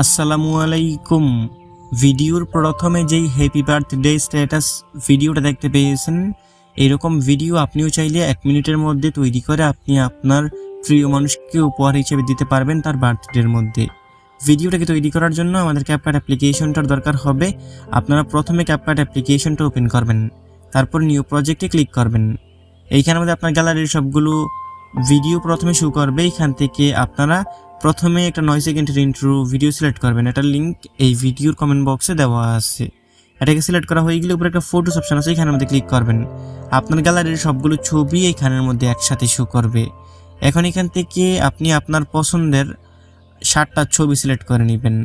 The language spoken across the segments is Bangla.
আসসালামু আলাইকুম। ভিডিওর প্রথমে যেই হ্যাপি বার্থডে স্ট্যাটাস ভিডিওটা দেখতে পেয়েছেন, এরকম ভিডিও আপনিও চাইলে এক মিনিটের মধ্যে তৈরি করে আপনি আপনার প্রিয় মানুষকে উপহার হিসেবে দিতে পারবেন তার বার্থডের মধ্যে। ভিডিওটাকে তৈরি করার জন্য আমাদের ক্যাপকাট অ্যাপ্লিকেশনটার দরকার হবে। আপনারা প্রথমে ক্যাপকাট অ্যাপ্লিকেশনটা ওপেন করবেন, তারপর নিউ প্রজেক্টে ক্লিক করবেন। এইখানের মধ্যে আপনার গ্যালারির সবগুলো ভিডিও প্রথমে শো করবে। এইখান থেকে আপনারা প্রথমে একটা নয় সেকেন্ডের ইন্ট্রো ভিডিও সিলেক্ট করবেন। এটার লিঙ্ক এই ভিডিওর কমেন্ট বক্সে দেওয়া আছে। এটাকে সিলেক্ট করা হয়ে গেলে উপরে একটা ফটোস অপশন আছে, এখানের মধ্যে ক্লিক করবেন। আপনার গ্যালারির সবগুলো ছবি এইখানের মধ্যে একসাথে শো করবে। এখন এখান থেকে আপনি আপনার পছন্দের ষাটটা ছবি সিলেক্ট করে নেবেন।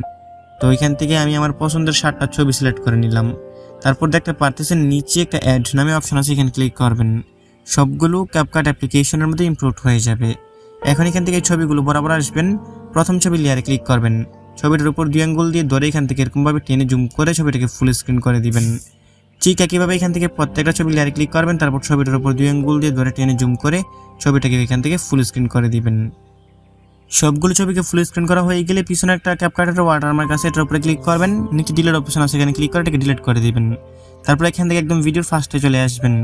তো এখান থেকে আমি আমার পছন্দের ষাটটা ছবি সিলেক্ট করে নিলাম। তারপর দেখতে পারতেছেন নিচে একটা অ্যাড নামে অপশন আছে, এখানে ক্লিক করবেন। সবগুলো ক্যাপকাট অ্যাপ্লিকেশনের মধ্যে ইমপ্রুভ হয়ে যাবে। এখন এখান থেকে ছবিগুলো বরাবর আসবেন। প্রথম ছবি লেয়ারে ক্লিক করবেন। ছবিটার উপর দুই আঙ্গুল দিয়ে ধরে এখান থেকে এরকমভাবে টেনে জুম করে ছবিটাকে ফুল স্ক্রিন করে দিবেন। ঠিক একইভাবে এখান থেকে প্রত্যেকটা ছবি লেয়ারে ক্লিক করবেন, তারপর ছবিটার উপর দুই আঙ্গুল দিয়ে ধরে টেনে জুম করে ছবিটাকে এখান থেকে ফুল স্ক্রিন করে দিবেন। সবগুলো ছবিকে ফুল স্ক্রিন করা হয়ে গেলে পিছনে একটা ক্যাপকাটের ওয়াটারমার্ক আছে, এটার উপরে ক্লিক করবেন। নিচে ডিলেট অপশন আছে, এখানে ক্লিক করে এটাকে ডিলিট করে দিবেন। তারপর এখান থেকে একদম ভিডিওর ফার্স্টে চলে আসবেন।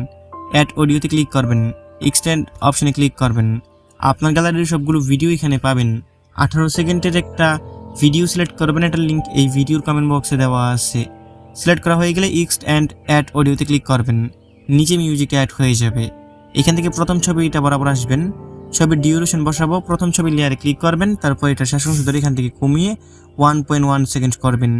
অ্যাড অডিওতে ক্লিক করবেন। এক্সটেন্ড অপশনে ক্লিক করবেন। আপনার গ্যালারির সবগুলো ভিডিও এখানে পাবেন। আঠারো সেকেন্ডের একটা ভিডিও সিলেক্ট করবেন এটার লিঙ্ক এই ভিডিওর কমেন্ট বক্সে দেওয়া আছে। সিলেক্ট করা হয়ে গেলে ইক্সট অ্যান্ড অ্যাড অডিওতে ক্লিক করবেন। নিচে মিউজিক অ্যাড হয়ে যাবে। এখান থেকে প্রথম ছবিটা বরাবর আসবেন। ছবির ডিউরেশন বসাবো, প্রথম ছবি লেয়ারে ক্লিক করবেন, তারপর এটা শাসন ধরে এখান থেকে কমিয়ে ওয়ান পয়েন্ট ওয়ান সেকেন্ড করবেন।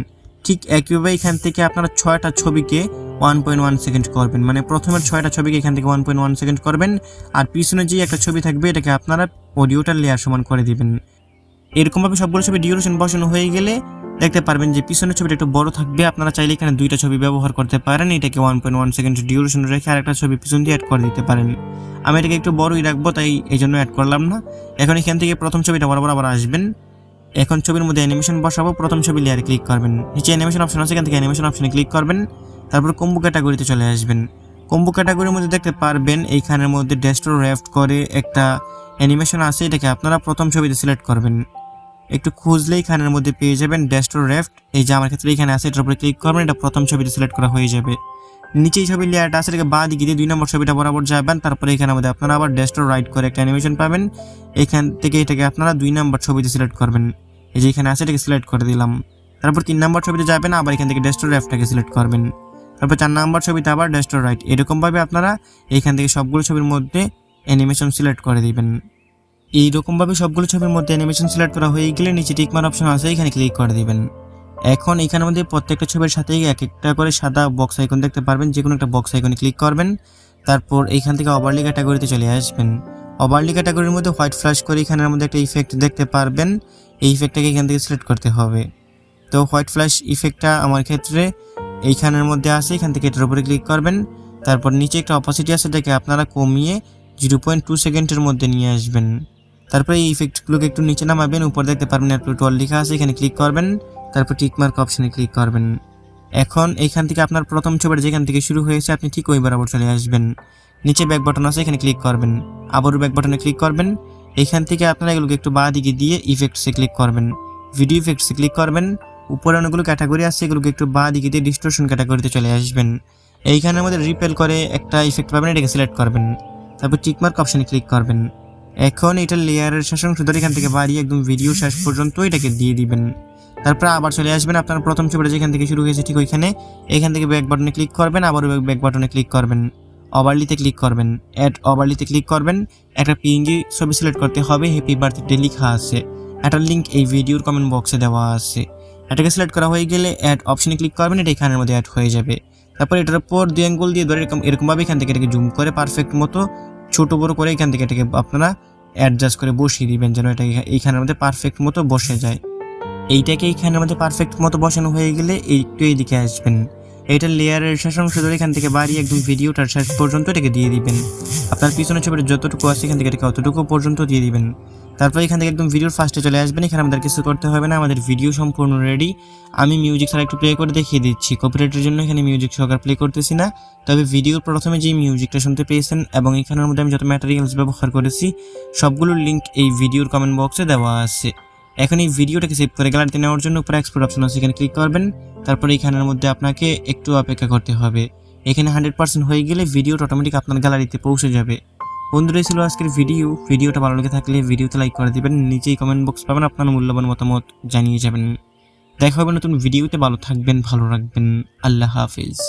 ঠিক একইভাবে এখান থেকে আপনারা ছয়টা ছবিকে ওয়ান পয়েন্ট ওয়ান সেকেন্ড করবেন। মানে প্রথমের ছয়টা ছবিকে এখান থেকে ওয়ান পয়েন্ট ওয়ান সেকেন্ড করবেন, আর পিছনে যে একটা ছবি থাকবে, এটাকে আপনারা অডিওটার লেয়ার সমান করে দিবেন। এরকমভাবে সবগুলো ছবি ডিউরেশন বসানো হয়ে গেলে দেখতে পারবেন যে পিছনের ছবিটা একটু বড় থাকবে। আপনারা চাইলে এখানে দুইটা ছবি ব্যবহার করতে পারেন, এটাকে one point one second duration রেখে আরেকটা ছবি পিছন দিয়ে অ্যাড করে দিতে পারেন। আমি এটাকে একটু বড়ই রাখব, তাই এই জন্য অ্যাড করলাম না। এখন এখান থেকে প্রথম ছবিটা বরাবর আবার আসবেন। এখন ছবির মধ্যে অ্যানিমেশন বসাবো। প্রথম ছবি লেয়ারে ক্লিক করবেন। নিচে অ্যানিমেশন অপশন আছে, এখান থেকে অ্যানিমেশন অপশনে ক্লিক করবেন। তারপর কম্বু ক্যাটাগরিতে চলে আসবেন। কম্বু ক্যাটাগরির মধ্যে দেখতে পারবেন, এইখানের মধ্যে ডেস্টোর রেফট করে একটা অ্যানিমেশন আছে, এটাকে আপনারা প্রথম ছবিতে সিলেক্ট করবেন। একটু খুঁজলেই এখানের মধ্যে পেয়ে যাবেন ডেস্টোর রেফট এই যে আমার ক্ষেত্রে এখানে আছে, এটার উপরে ক্লিক করবেন, এটা প্রথম ছবিতে সিলেক্ট করা হয়ে যাবে। নিচেই ছবির লেয়ারটা আছে, এটাকে বাঁ দিকে দিয়ে দুই নম্বর ছবিটা বরাবর যাবেন। তারপরে এখানে মধ্যে আপনারা আবার ডেস্টোর রাইট করে একটা অ্যানিমেশন পাবেন। এখান থেকে এটাকে আপনারা দুই নম্বর ছবিতে সিলেক্ট করবেন। এই যে এখানে আছে, এটাকে সিলেক্ট করে দিলাম। তারপর তিন নম্বর ছবিতে যাবেন, আবার এখান থেকে ডেস্টোর রেফটাকে সিলেক্ট করবেন। তারপর চার নম্বর ছবিতে আবার ডেস্টোর রাইট এরকমভাবে আপনারা এইখান থেকে সবগুলো ছবির মধ্যে অ্যানিমেশন সিলেক্ট করে দিবেন। এইরকমভাবে সবগুলো ছবির মধ্যে অ্যানিমেশন সিলেক্ট করা হয়ে গেলে নিচে টিকমার অপশন আছে, এখানে ক্লিক করে দিবেন। এখন এখানের মধ্যে প্রত্যেকটা ছবির সাথেই এক একটা করে সাদা বক্স আইকন দেখতে পারবেন যে কোনো একটা বক্স আইকনে ক্লিক করবেন। তারপর এইখান থেকে ওভারলি ক্যাটাগরিতে চলে আসবেন। ওভারলি ক্যাটাগরির মধ্যে হোয়াইট ফ্ল্যাশ করে এখানের মধ্যে একটা ইফেক্ট দেখতে পারবেন। এই ইফেক্টটাকে এখান থেকে সিলেক্ট করতে হবে। তো হোয়াইট ফ্ল্যাশ ইফেক্টটা আমার ক্ষেত্রে এইখানের মধ্যে আছে, এখান থেকে এটার উপরে ক্লিক করবেন। তারপর নিচে একটা অপোসিটি আছে, এটাকে আপনারা কমিয়ে জিরো পয়েন্ট টু সেকেন্ডের মধ্যে নিয়ে আসবেন। তারপরে এই ইফেক্টগুলোকে একটু নিচে নামাবেন, উপর দেখতে পারবেন একটু টল লেখা আছে, এখানে ক্লিক করবেন। তারপর টিকমার্ক অপশনে ক্লিক করবেন। এখন এইখান থেকে আপনার প্রথম ছবিটা যেখান থেকে শুরু হয়েছে, আপনি ঠিক ওই বরাবর চলে আসবেন। নিচে ব্যাক বাটন আছে, এখানে ক্লিক করবেন। আবারও ব্যাক বাটনে ক্লিক করবেন। এইখান থেকে আপনারা এগুলোকে একটু বাঁ দিকে দিয়ে ইফেক্টসে ক্লিক করবেন। ভিডিও ইফেক্টসে ক্লিক করবেন। উপরে অনেকগুলো ক্যাটাগরি আছে, এগুলোকে একটু বাঁ দিকে দিয়ে ডিস্টোরশন ক্যাটাগরিতে চলে আসবেন। এইখানের মধ্যে রিপেল করে একটা ইফেক্ট পাবেন, এটাকে সিলেক্ট করবেন। তারপর টিকমার্ক অপশানে ক্লিক করবেন। এখন এটা লেয়ারের শেষ অংশ ধরে এখান থেকে বাড়িয়ে একদম ভিডিও শেষ পর্যন্ত এটাকে দিয়ে দিবেন। তারপর আবার চলে আসবেন আপনার প্রথম ছবিটা যেখান থেকে শুরু হয়েছে ঠিক ওইখানে। এখান থেকে ব্যাক বাটনে ক্লিক করবেন আবার ব্যাক বাটনে ক্লিক করবেন। ওভারলিতে ক্লিক করবেন। অ্যাড ওভারলিতে ক্লিক করবেন। একটা পিএনজি ছবি সিলেক্ট করতে হবে। হ্যাপি বার্থডে লেখা আছে। এটার লিঙ্ক এই ভিডিওর কমেন্ট বক্সে দেওয়া আছে। এটাকে সিলেক্ট করা হয়ে গেলে অ্যাড অপশনে ক্লিক করবেন। এটা এখানের মধ্যে অ্যাড হয়ে যাবে। তারপর এটার উপর দুই অ্যাঙ্গুল দিয়ে ধরে এরকম এরকমভাবে এখান থেকে এটাকে জুম করে পারফেক্ট মতো ছোট বড়ো করে এখান থেকে এটাকে আপনারা অ্যাডজাস্ট করে বসিয়ে দিবেন যেন এটা এইখানের মধ্যে পারফেক্ট মতো বসে যায়। এইটাকে এইখানের মধ্যে পারফেক্ট মতো বসানো হয়ে গেলে একটু এইদিকে আসবেন। এইটার লেয়ারের শেষ অংশ ধরে এখান থেকে বাড়িয়ে একদম ভিডিওটার শেষ পর্যন্ত এটাকে দিয়ে দিবেন। আপনার পিছনে ছবিটা যতটুকু আছে এখান থেকে এটাকে অতটুকু পর্যন্ত দিয়ে দিবেন। তারপর এখান থেকে একদম ভিডিওর ফার্স্টে চলে আসবেন। এখানে আমাদের কিছু করতে হবে না, আমাদের ভিডিও সম্পূর্ণ রেডি আমি মিউজিক ছাড়া একটু প্লে করে দেখিয়ে দিচ্ছি। কপিরাইটের জন্য এখানে মিউজিক সহকার প্লে করতেছি না। তবে ভিডিওর প্রথমে যে মিউজিকটা শুনতে পেয়েছেন এবং এখানের মধ্যে আমি যত ম্যাটেরিয়ালস ব্যবহার করেছি, সবগুলোর লিঙ্ক এই ভিডিওর কমেন্ট বক্সে দেওয়া আছে। এখন এই ভিডিওটাকে সেভ করে গ্যালারিতে নেওয়ার জন্য উপরে এক্সপোর্ট অপশন আছে, এখানে ক্লিক করবেন। তারপরে এখানের মধ্যে আপনাকে একটু অপেক্ষা করতে হবে। এখানে হান্ড্রেড পার্সেন্ট হয়ে গেলে ভিডিওটা অটোমেটিক আপনার গ্যালারিতে পৌঁছে যাবে। বন্ধুরা ছিল আজকের ভিডিও ভিডিওটা ভালো লেগে থাকলে ভিডিওতে লাইক করে দিবেন। নিচেই কমেন্ট বক্স পাবেন, আপনার মূল্যবান মতামত জানিয়ে যাবেন। দেখা হবে নতুন ভিডিওতে ভালো থাকবেন, ভালো রাখবেন। আল্লাহ হাফিজ।